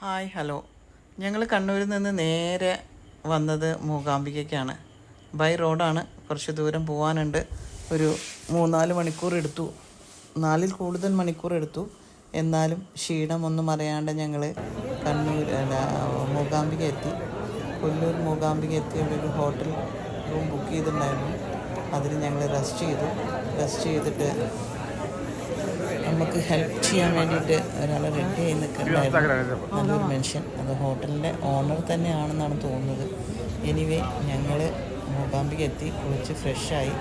Hi hello. ഞങ്ങൾ കണ്ണൂരിൽ നിന്ന് നേരെ വന്നത് മൂകാംബികയ്ക്കാണ്. ബൈ റോഡാണ്. കുറച്ച് ദൂരം പോകാനുണ്ട് ഒരു മൂന്നാൽ മണിക്കൂർ എടുത്തു. നാലിൽ കൂടുതൽ മണിക്കൂർ എടുത്തു. എന്നാലും ക്ഷീണമൊന്നും അറിയാണ്ട് ഞങ്ങൾ കണ്ണൂർ മൂകാംബിക എത്തി. കൊല്ലൂർ മൂകാംബിക എത്തി. ഒരു ഹോട്ടൽ റൂം ബുക്ക് ചെയ്തിട്ടുണ്ടായിരുന്നു. അതിൽ ഞങ്ങൾ റെസ്റ്റ് ചെയ്തു. റെസ്റ്റ് ചെയ്തിട്ട് നമുക്ക് ഹെൽപ്പ് ചെയ്യാൻ വേണ്ടിയിട്ട് ഒരാൾ റെഡി ആയി നിൽക്കുന്നുണ്ടായിരുന്നു നല്ലൊരു മെൻഷൻ അത് ഹോട്ടലിന്റെ ഓണർ തന്നെയാണെന്നാണ് തോന്നുന്നത്. എനിവേ ഞങ്ങൾ മൂകാംബിക എത്തി. കുളിച്ച് ഫ്രഷായി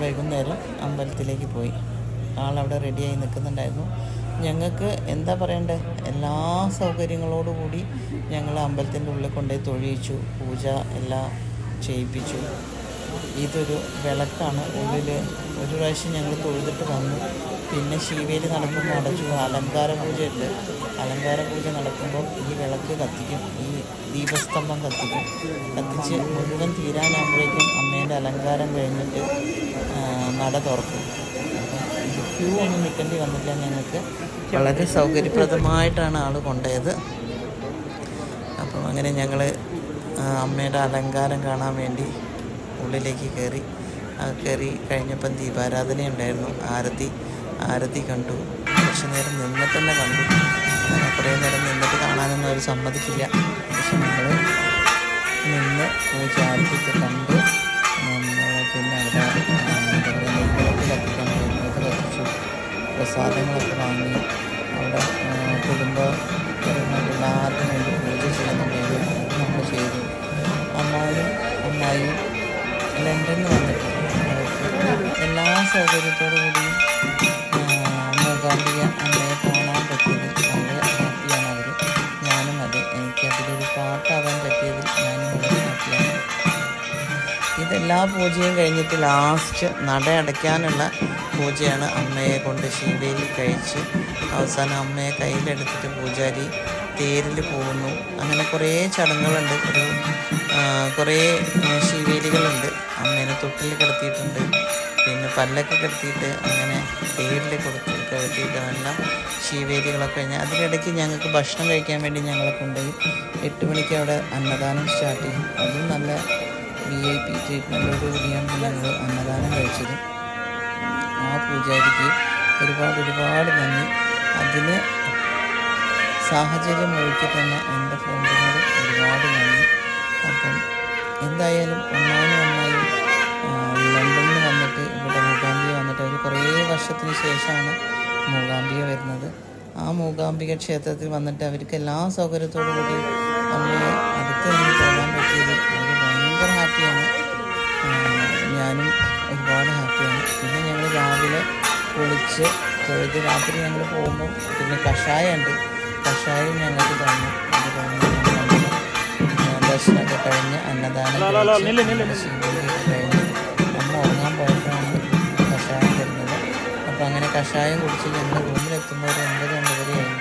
വൈകുന്നേരം അമ്പലത്തിലേക്ക് പോയി. ആളവിടെ റെഡിയായി നിൽക്കുന്നുണ്ടായിരുന്നു. ഞങ്ങൾക്ക് എന്താ പറയണ്ടേ? എല്ലാ സൗകര്യങ്ങളോടുകൂടി ഞങ്ങൾ അമ്പലത്തിന്റെ ഉള്ളിൽ കൊണ്ടുപോയി തൊഴിയിച്ചു പൂജ എല്ലാം ചെയ്യിപ്പിച്ചു. ഇതൊരു വിളക്കാണ്. ഉള്ളിൽ ഒരു പ്രാവശ്യം ഞങ്ങൾ തൊഴുതിട്ട് വന്നു. പിന്നെ ശിവേലി നടക്കുമ്പോൾ അടച്ചു. അലങ്കാര പൂജയുണ്ട്. അലങ്കാര പൂജ നടക്കുമ്പോൾ ഈ വിളക്ക് കത്തിക്കും. ഈ ദീപസ്തംഭം കത്തിക്കും. കത്തിച്ച് മുഴുവൻ തീരാനാകുമ്പോഴേക്കും അമ്മേന്റെ അലങ്കാരം കഴിഞ്ഞിട്ട് നട തുറക്കും. ക്യൂ ഒന്നും നിൽക്കേണ്ടി വന്നില്ല ഞങ്ങൾക്ക്. വളരെ സൗകര്യപ്രദമായിട്ടാണ് ആൾ കൊണ്ടുപോയത്. അപ്പം അങ്ങനെ ഞങ്ങൾ അമ്മയുടെ അലങ്കാരം കാണാൻ വേണ്ടി ഉള്ളിലേക്ക് കയറി. കയറി കഴിഞ്ഞപ്പം ദീപാരാധന ഉണ്ടായിരുന്നു ആരതി ആരതി കണ്ടു. കുറച്ച് നേരം നിന്നിട്ട് തന്നെ കണ്ടു കുറേ നേരം നിന്നിട്ട് കാണാനൊന്നും അവർ സമ്മതിക്കില്ല. പക്ഷെ നമ്മൾ നിന്ന് പൂജ ആരതിയൊക്കെ കണ്ട് പിന്നെ അവിടെ എന്താ പറയുക കത്തിച്ചു. പ്രസാദങ്ങളൊക്കെ വാങ്ങി. അവിടെ ആ, സൗകര്യത്തോടു കൂടി മൂകാംബിക അമ്മയെ കാണാൻ പറ്റിയതിൽ വളരെ ഹാപ്പിയാണ് അവർ ഞാനും അതെ എനിക്ക് അതിലൊരു പാട്ടാവാൻ പറ്റിയതിൽ ഞാനും വളരെ ഹാപ്പിയാണ്. ഇതെല്ലാ പൂജയും കഴിഞ്ഞിട്ട് ലാസ്റ്റ് നട അടയ്ക്കാനുള്ള പൂജയാണ് അമ്മയെ കൊണ്ട് ശീലയിൽ കഴിച്ച് അവസാനം അമ്മയെ കയ്യിലെടുത്തിട്ട് പൂജാരി തേരിൽ പോകുന്നു. അങ്ങനെ കുറേ ചടങ്ങുകളുണ്ട് ഒരു കുറേ ശിവേലികളുണ്ട്. അമ്മേനെ തൊട്ടിൽ കിടത്തിയിട്ടുണ്ട്. പിന്നെ പല്ലൊക്കെ കിടത്തിയിട്ട് അങ്ങനെ പേരിൽ കൊടുത്ത് കിടത്തിയിട്ട് നല്ല ശിവേരികളൊക്കെ കഴിഞ്ഞാൽ അതിനിടയ്ക്ക് ഞങ്ങൾക്ക് ഭക്ഷണം കഴിക്കാൻ വേണ്ടി ഞങ്ങളെ കൊണ്ടുപോയി. എട്ട് മണിക്ക് അവിടെ അന്നദാനം സ്റ്റാർട്ട് ചെയ്യും അതും നല്ല വി ഐ പി ട്രീറ്റ്മെന്റോട് കൂടിയാണ് ഞങ്ങൾ അന്നദാനം കഴിച്ചത്. ആ പൂജാരിക്ക് ഒരുപാട് ഒരുപാട് നന്ദി. അതിന് സാഹചര്യം ഒരുക്കി തന്നെ എന്റെ ഫ്രണ്ടിനോട് ഒരുപാട് നന്ദി. അപ്പം എന്തായാലും ഒന്നാമത് ഒന്നായും ആ, ലണ്ടനിൽ വന്നിട്ട് ഇവിടെ മൂകാംബിക വന്നിട്ട് അവർ കുറേ വർഷത്തിന് ശേഷമാണ് മൂകാംബിക വരുന്നത്. ആ മൂകാംബിക ക്ഷേത്രത്തിൽ വന്നിട്ട് അവർക്ക് എല്ലാ സൗകര്യത്തോടു കൂടി അമ്മയെ അടുത്ത് നിന്ന് പോകാൻ പറ്റിയത് അവർ ഭയങ്കര ഹാപ്പിയാണ്. ഞാനും ഒരുപാട് ഹാപ്പിയാണ്. പിന്നെ ഞങ്ങൾ രാവിലെ കുളിച്ച് തൊഴുത് രാത്രി ഞങ്ങൾ പോകുമ്പോൾ പിന്നെ കഷായമുണ്ട്. കഷായം ഞങ്ങൾക്ക് തന്നു. അത് ദർശനമൊക്കെ കഴിഞ്ഞ് അന്നദാനം കഴിച്ച് അപ്പോൾ അങ്ങനെ കഷായം കുടിച്ച് ഞങ്ങൾ റൂമിലെത്തുമ്പോൾ ഒരു ഒമ്പത് ഒമ്പത് കഴിഞ്ഞു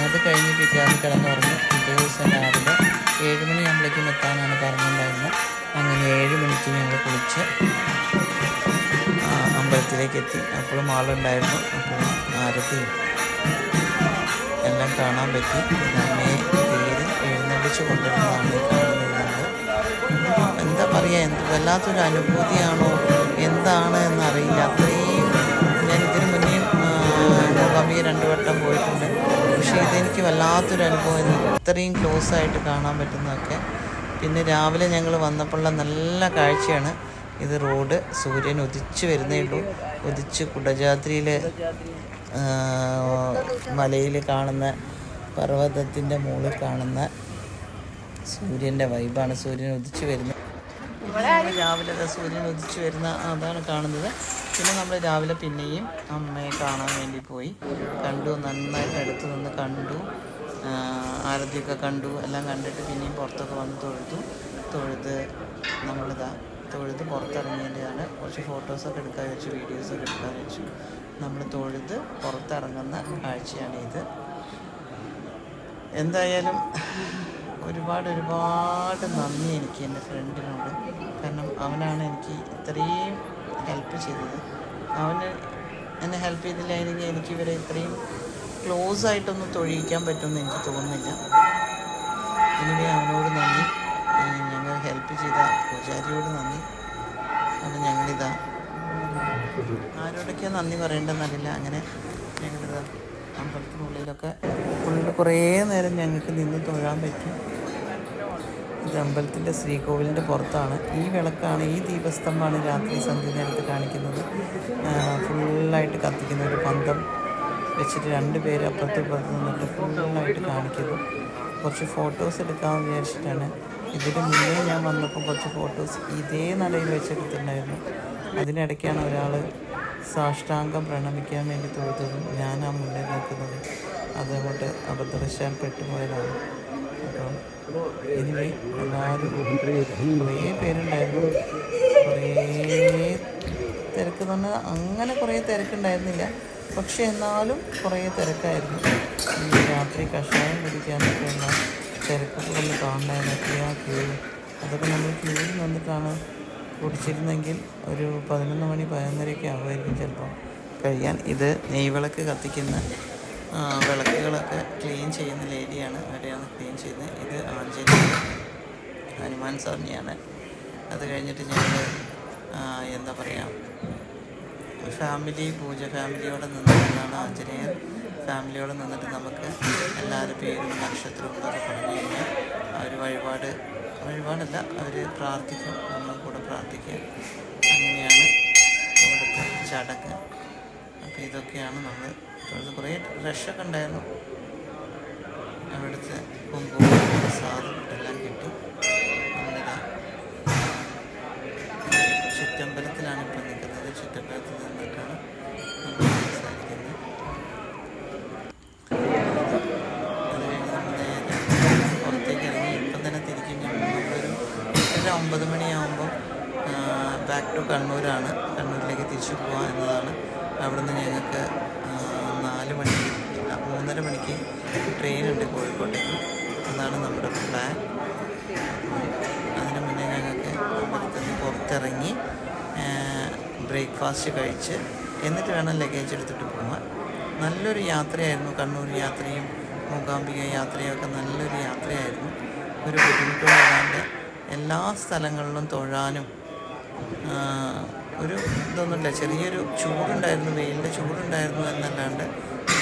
അത് കഴിഞ്ഞ് പിറ്റാന്ന് കിടന്നുറങ്ങി പിറ്റേ ദിവസം രാവിലെ ഏഴ് മണിയാകുമ്പോഴേക്കും എത്താനാണ് പറഞ്ഞിട്ടുണ്ടായിരുന്നത് അങ്ങനെ ഏഴ് മണിക്ക് ഞങ്ങൾ കുളിച്ച് അമ്പലത്തിലേക്ക് എത്തി. അപ്പോഴും ആളുണ്ടായിരുന്നു. അപ്പോൾ ആരത്തി എല്ലാം കാണാൻ പറ്റി. അമ്മയെ തേര് എഴുന്നള്ളിച്ച് കൊണ്ടുവരുന്നതാണ് കാണുന്നത് എന്താ പറയുക എന്ത് വല്ലാത്തൊരു അനുഭൂതിയാണോ? എന്താണ് എന്നറിയില്ല അത്രയും ഞാൻ ഇതിനു മുന്നേ മൂകാംബിക രണ്ടു വട്ടം പോയിട്ടുണ്ട്. പക്ഷേ ഇതെനിക്ക് വല്ലാത്തൊരു അനുഭവം ഇത്രയും ക്ലോസ് ആയിട്ട് കാണാൻ പറ്റുന്നതൊക്കെ. പിന്നെ രാവിലെ ഞങ്ങൾ വന്നപ്പോഴുള്ള നല്ല കാഴ്ചയാണ്. ഇത് റോഡ് സൂര്യൻ ഉദിച്ചു വരുന്നേ ഉള്ളൂ. ഉദിച്ച് കുടജാദ്രിയിൽ മലയിൽ കാണുന്ന പർവതത്തിന്റെ മുകളിൽ കാണുന്ന സൂര്യന്റെ വൈബാണ് സൂര്യൻ ഉദിച്ചു വരുന്നത്. രാവിലെ സൂര്യൻ ഉദിച്ചു വരുന്ന അതാണ് കാണുന്നത്. പിന്നെ നമ്മൾ രാവിലെ പിന്നെയും അമ്മയെ കാണാൻ വേണ്ടി പോയി. കണ്ടു നന്നായിട്ട് അടുത്ത് നിന്ന് കണ്ടു. ആരതിയൊക്കെ കണ്ടു. എല്ലാം കണ്ടിട്ട് പിന്നെയും പുറത്തൊക്കെ വന്ന് തൊഴുതു. തൊഴുത് നമ്മളിതാ തൊഴുത് പുറത്തിറങ്ങിയതാണ് കുറച്ച് ഫോട്ടോസൊക്കെ എടുക്കാൻ വെച്ചു വീഡിയോസൊക്കെ എടുക്കാൻ വെച്ചു. നമ്മൾ തൊഴുത് പുറത്തിറങ്ങുന്ന കാഴ്ചയാണ് ഇത് എന്തായാലും ഒരുപാട് ഒരുപാട് നന്ദി എനിക്ക് എന്റെ ഫ്രണ്ടിനോട് കാരണം അവനാണ് എനിക്ക് ഇത്രയും ഹെൽപ്പ് ചെയ്തത്. അവന് എന്നെ ഹെൽപ്പ് ചെയ്തില്ലായിരുന്നെങ്കിൽ എനിക്ക് ഇവരെ ഇത്രയും ക്ലോസ് ആയിട്ടൊന്നും തൊഴിയിക്കാൻ പറ്റുമെന്ന് എനിക്ക് തോന്നുന്നില്ല. എനിവേ അവനോട് നന്ദി. ഞങ്ങൾ ഹെൽപ്പ് ചെയ്ത പൂജാരിയോട് നന്ദി. അത് ഞങ്ങളിതാ. ആരോടൊക്കെയാണ് നന്ദി പറയേണ്ടെന്നറിയില്ല അങ്ങനെ ഞങ്ങളിതാ അമ്പലത്തിനുള്ളിലൊക്കെ ഉള്ളിൽ കുറേ നേരം ഞങ്ങൾക്ക് നിന്ന് തൊഴാൻ പറ്റി. ഇത് അമ്പലത്തിന്റെ ശ്രീകോവിലിന്റെ പുറത്താണ്. ഈ വിളക്കാണ് ഈ ദീപസ്തംഭമാണ് രാത്രി സന്ധ്യ നേരത്ത് കാണിക്കുന്നത്. ഫുള്ളായിട്ട് കത്തിക്കുന്ന ഒരു പന്തം വെച്ചിട്ട് രണ്ട് പേര് അപ്പുറത്ത് ഇപ്പുറത്ത് നിന്നിട്ട് ഫുള്ളായിട്ട് കാണിക്കുന്നു. കുറച്ച് ഫോട്ടോസ് എടുക്കാമെന്ന് വിചാരിച്ചിട്ടാണ്. ഇതിന് മുന്നേ ഞാൻ വന്നപ്പോൾ കുറച്ച് ഫോട്ടോസ് ഇതേ നടയിൽ വെച്ചെടുത്തിട്ടുണ്ടായിരുന്നു. അതിനിടയ്ക്കാണ് ഒരാൾ സാഷ്ടാംഗം പ്രണമിക്കാൻ വേണ്ടി തൊഴുതതും ഞാൻ ആ മുന്നിൽ നിൽക്കുന്നത് അതങ്ങോട്ട് അബദ്ധവശാൽ പെട്ടുപോയതാണ്. അപ്പം എനിവേ എല്ലാവരും കുറേ പേരുണ്ടായിരുന്നു. കുറേ തിരക്ക് എന്ന് പറഞ്ഞാൽ അങ്ങനെ കുറേ തിരക്കുണ്ടായിരുന്നില്ല. പക്ഷെ എന്നാലും കുറേ തിരക്കായിരുന്നു. രാത്രി കഷായം കുടിക്കാനൊക്കെ ഉള്ള തിരക്കൊക്കെ ഒന്ന് കാണാനൊക്കെ ആ ക്യൂ. അതൊക്കെ നമ്മൾ ക്യൂവിൽ നിന്നിട്ടാണ് കുടിച്ചിരുന്നെങ്കിൽ ഒരു പതിനൊന്ന് മണി പതിനൊന്നരയൊക്കെ ആകുമായിരിക്കും ചിലപ്പോൾ കഴിയാൻ ഇത് നെയ്വിളക്ക് കത്തിക്കുന്ന വിളക്കുകളൊക്കെ ക്ലീൻ ചെയ്യുന്ന ലേഡിയാണ്. അവരെയാണ് ക്ലീൻ ചെയ്യുന്നത്. ഇത് ആഞ്ചലി ഹനുമാൻ സ്വാമിയാണ്. അത് കഴിഞ്ഞിട്ട് ഞങ്ങൾ എന്താ പറയുക ഫാമിലി പൂജ ഫാമിലിയോടെ നിന്നിട്ടാണ് ആഞ്ജനേയർ ഫാമിലിയോടെ നിന്നിട്ട് നമുക്ക് എല്ലാവരുടെ പേരും നക്ഷത്രവും എന്നൊക്കെ പറഞ്ഞു കഴിഞ്ഞാൽ അവർ വഴിപാട് വഴിപാടല്ല അവർ പ്രാർത്ഥിക്കും. നമ്മൾ കൂടെ പ്രാർത്ഥിക്കുക. അങ്ങനെയാണ് അവിടുത്തെ ചടങ്ങ്. അപ്പോൾ ഇതൊക്കെയാണ് നമ്മൾ കുറേ റഷൊക്കെ ഉണ്ടായിരുന്നു. അവിടുത്തെ കുങ്കുമം സാധനം എല്ലാം കിട്ടി. നമ്മളിതാ ചുറ്റമ്പലത്തിലാണ് ഇപ്പോൾ നിൽക്കുന്നത്. ചുറ്റമ്പലത്തിൽ നിന്നിട്ടാണ് ഒമ്പത് മണിയാകുമ്പോൾ ബാക്ക് ടു കണ്ണൂരാണ്. കണ്ണൂരിലേക്ക് തിരിച്ചു പോകാം എന്നതാണ് അവിടുന്ന് ഞങ്ങൾക്ക് നാല് മണിക്ക് മൂന്നര മണിക്ക് ട്രെയിൻ ഉണ്ട് കോഴിക്കോട്ടേക്ക് എന്നാണ് നമ്മുടെ പ്ലാൻ അതിന് മുന്നേ ഞങ്ങൾക്ക് പുറത്തിറങ്ങി ബ്രേക്ക്ഫാസ്റ്റ് കഴിച്ച് എന്നിട്ട് വേണം ലഗേജ് എടുത്തിട്ട് പോകാൻ നല്ലൊരു യാത്രയായിരുന്നു. കണ്ണൂർ യാത്രയും മൂകാംബിക യാത്രയും ഒക്കെ നല്ലൊരു യാത്രയായിരുന്നു. ഒരു ബുദ്ധിമുട്ടുമില്ലാണ്ട് എല്ലാ സ്ഥലങ്ങളിലും തൊഴാനും ഒരു ഇതൊന്നുമില്ല. ചെറിയൊരു ചൂടുണ്ടായിരുന്നു വെയിലിന്റെ ചൂടുണ്ടായിരുന്നു എന്നല്ലാണ്ട്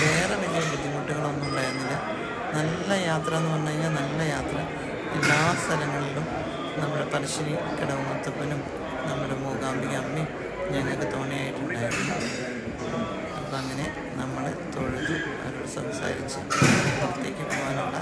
വേറെ വലിയ ബുദ്ധിമുട്ടുകളൊന്നും ഉണ്ടായിരുന്നില്ല. നല്ല യാത്ര എന്ന് പറഞ്ഞു കഴിഞ്ഞാൽ നല്ല യാത്ര. എല്ലാ സ്ഥലങ്ങളിലും നമ്മുടെ പരശ്ശിനി കിടവുമുത്തപ്പനും നമ്മുടെ മൂകാംബിക അമ്മയും ഞങ്ങൾക്ക് തോണിയായിട്ടുണ്ടായിരുന്നു. അപ്പം അങ്ങനെ നമ്മൾ തൊഴുതു അവരോട് സംസാരിച്ച് പുറത്തേക്ക് പോകാനുള്ള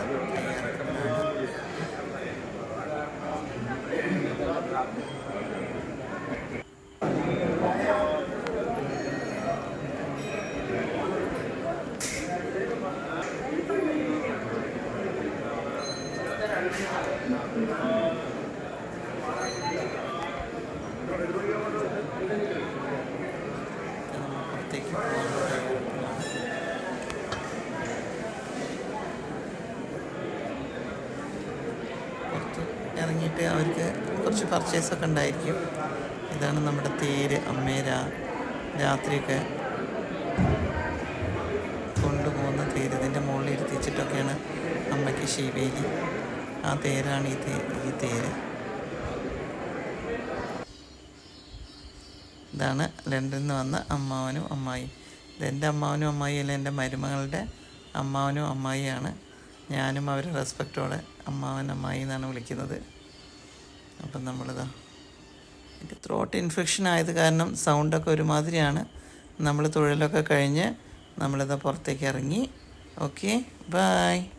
പുറത്ത് ഇറങ്ങിയിട്ട് അവർക്ക് കുറച്ച് പർച്ചേസൊക്കെ ഉണ്ടായിരിക്കും. ഇതാണ് നമ്മുടെ തേര് അമ്മേര രാത്രിയൊക്കെ കൊണ്ടുപോകുന്ന തേര്. ഇതിന്റെ മുകളിൽ ഇരുത്തിച്ചിട്ടൊക്കെയാണ് അമ്മയ്ക്ക് ശിവേലി. ആ തേരാണ് ഈ തേ ഈ തേര്. ഇതാണ് ലണ്ടനിൽ നിന്ന് വന്ന അമ്മാവനും അമ്മായി. ഇത് എന്റെ അമ്മാവനും അമ്മായിയല്ല എന്റെ മരുമകളുടെ അമ്മാവനും അമ്മായിയാണ്. ഞാനും അവരെ റെസ്പെക്റ്റോടെ അമ്മാവൻ അമ്മായി എന്നാണ് വിളിക്കുന്നത്. അപ്പം നമ്മളിതാ എനിക്ക് ത്രോട്ട് ഇൻഫെക്ഷൻ ആയത് കാരണം സൗണ്ടൊക്കെ ഒരുമാതിരിയാണ്. നമ്മൾ തൊഴിലൊക്കെ കഴിഞ്ഞ് നമ്മളിതാ പുറത്തേക്ക് ഇറങ്ങി. Okay bye